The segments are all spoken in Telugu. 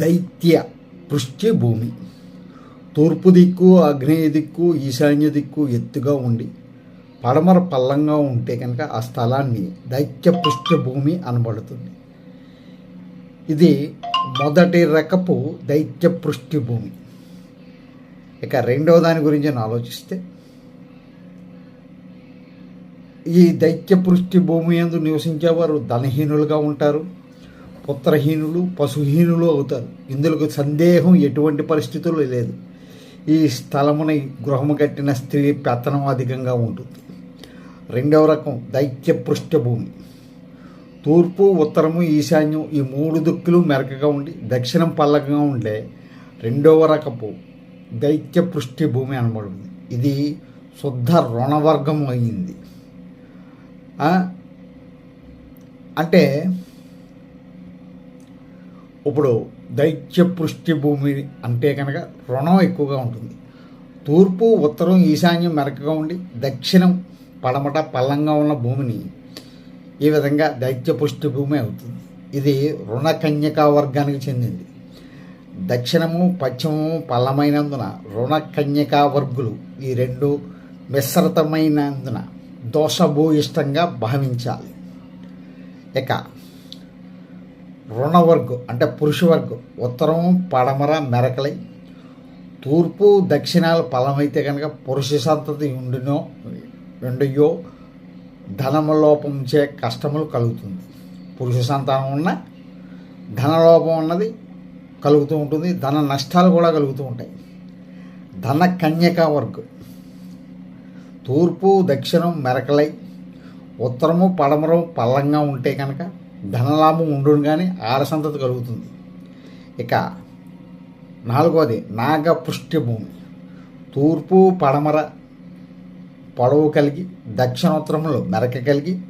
దైత్య పృష్ఠ భూమి తూర్పు దిక్కు ఆగ్నేయ దిక్కు ఈశాన్య దిక్కు ఎత్తుగా ఉండి పడమర పల్లంగా ఉంటే కనుక ఆ స్థలాన్ని దైత్య పృష్ఠభూమి అనబడుతుంది ఇది మొదటి రకపు దైత్య పృష్ఠభూమి ఇక రెండవ దాని గురించి నేను ఆలోచిస్తే ఈ దైత్య పృష్ఠభూమి భూమి నివసించేవారు ధనహీనులుగా ఉంటారు పుత్రహీనులు పశుహీనులు అవుతారు. ఇందులో సందేహం ఎటువంటి పరిస్థితులు లేదు. ఈ స్థలమున గృహము కట్టిన స్త్రీ పెత్తనం అధికంగా ఉంటుంది. రెండవ రకం దైత్య పృష్ఠభూమి. తూర్పు ఉత్తరము ఈశాన్యం ఈ మూడు దిక్కులు మెరకగా ఉండి దక్షిణం పల్లకంగా ఉండే రెండవ రకపు దైత్య పృష్ఠభూమి అనబడింది. ఇది శుద్ధ రుణవర్గం అయింది. అంటే ఇప్పుడు దైత్య పృష్ఠి భూమి అంటే కనుక రుణం ఎక్కువగా ఉంటుంది. తూర్పు ఉత్తరం ఈశాన్యం మెరకగా ఉండి దక్షిణం పడమట పల్లంగా ఉన్న భూమిని ఈ విధంగా దైత్య పుష్టి భూమి అవుతుంది. ఇది రుణ కన్యకా వర్గానికి చెందింది. దక్షిణము పశ్చిమము పల్లమైనందున రుణ కన్యకా వర్గులు ఈ రెండు మిశ్రితమైనందున దోషభూయిష్టంగా భావించాలి. ఇక రుణవర్గు అంటే పురుషవర్గు ఉత్తరం పడమర మెరకలై తూర్పు దక్షిణాలు ఫలమైతే కనుక పురుష సంతతి ఉండినో ఉండయో ధనలోపం చే కష్టములు కలుగుతుంది. పురుష సంతానం ఉన్న ధనలోపం ఉన్నది కలుగుతూ ఉంటుంది ధన నష్టాలు కూడా కలుగుతూ ఉంటాయి. ధన కన్యక వర్గం తూర్పు దక్షిణం మెరకలై ఉత్తరము పడమరం పల్లంగా ఉంటే కనుక ధనలాభం ఉండును కానీ ఆరసంతత కలుగుతుంది. ఇక నాలుగోది నాగపుష్టిభూమి తూర్పు పడమర పొడవు కలిగి దక్షిణోత్తరంలో మెరక కలిగి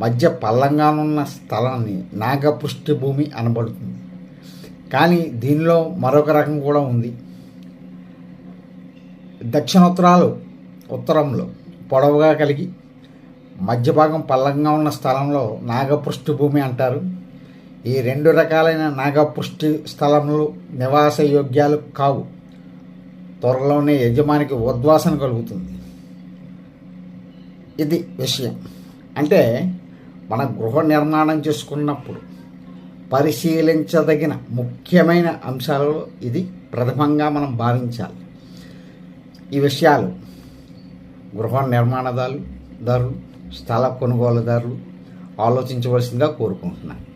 మధ్య పల్లంగానున్న స్థలాన్ని నాగపుష్టి భూమి అనబడుతుంది. కానీ దీనిలో మరొక రకం కూడా ఉంది. దక్షిణోత్తరాలు ఉత్తరంలో పొడవుగా కలిగి మధ్య భాగం పల్లంగా ఉన్న స్థలంలో నాగపృష్ఠభూమి అంటారు. ఈ రెండు రకాలైన నాగపుష్టి స్థలములు నివాస యోగ్యాలు కావు. త్వరలోనే యజమానికి ఉద్వాసన కలుగుతుంది. ఇది విషయం. అంటే మన గృహ నిర్మాణం చేసుకున్నప్పుడు పరిశీలించదగిన ముఖ్యమైన అంశాలలో ఇది ప్రథమంగా మనం భావించాలి. ఈ విషయాలు గృహ నిర్మాణదారులు దారులు స్థల కొనుగోలుదారులు ఆలోచించవలసిందిగా కోరుకుంటున్నాను.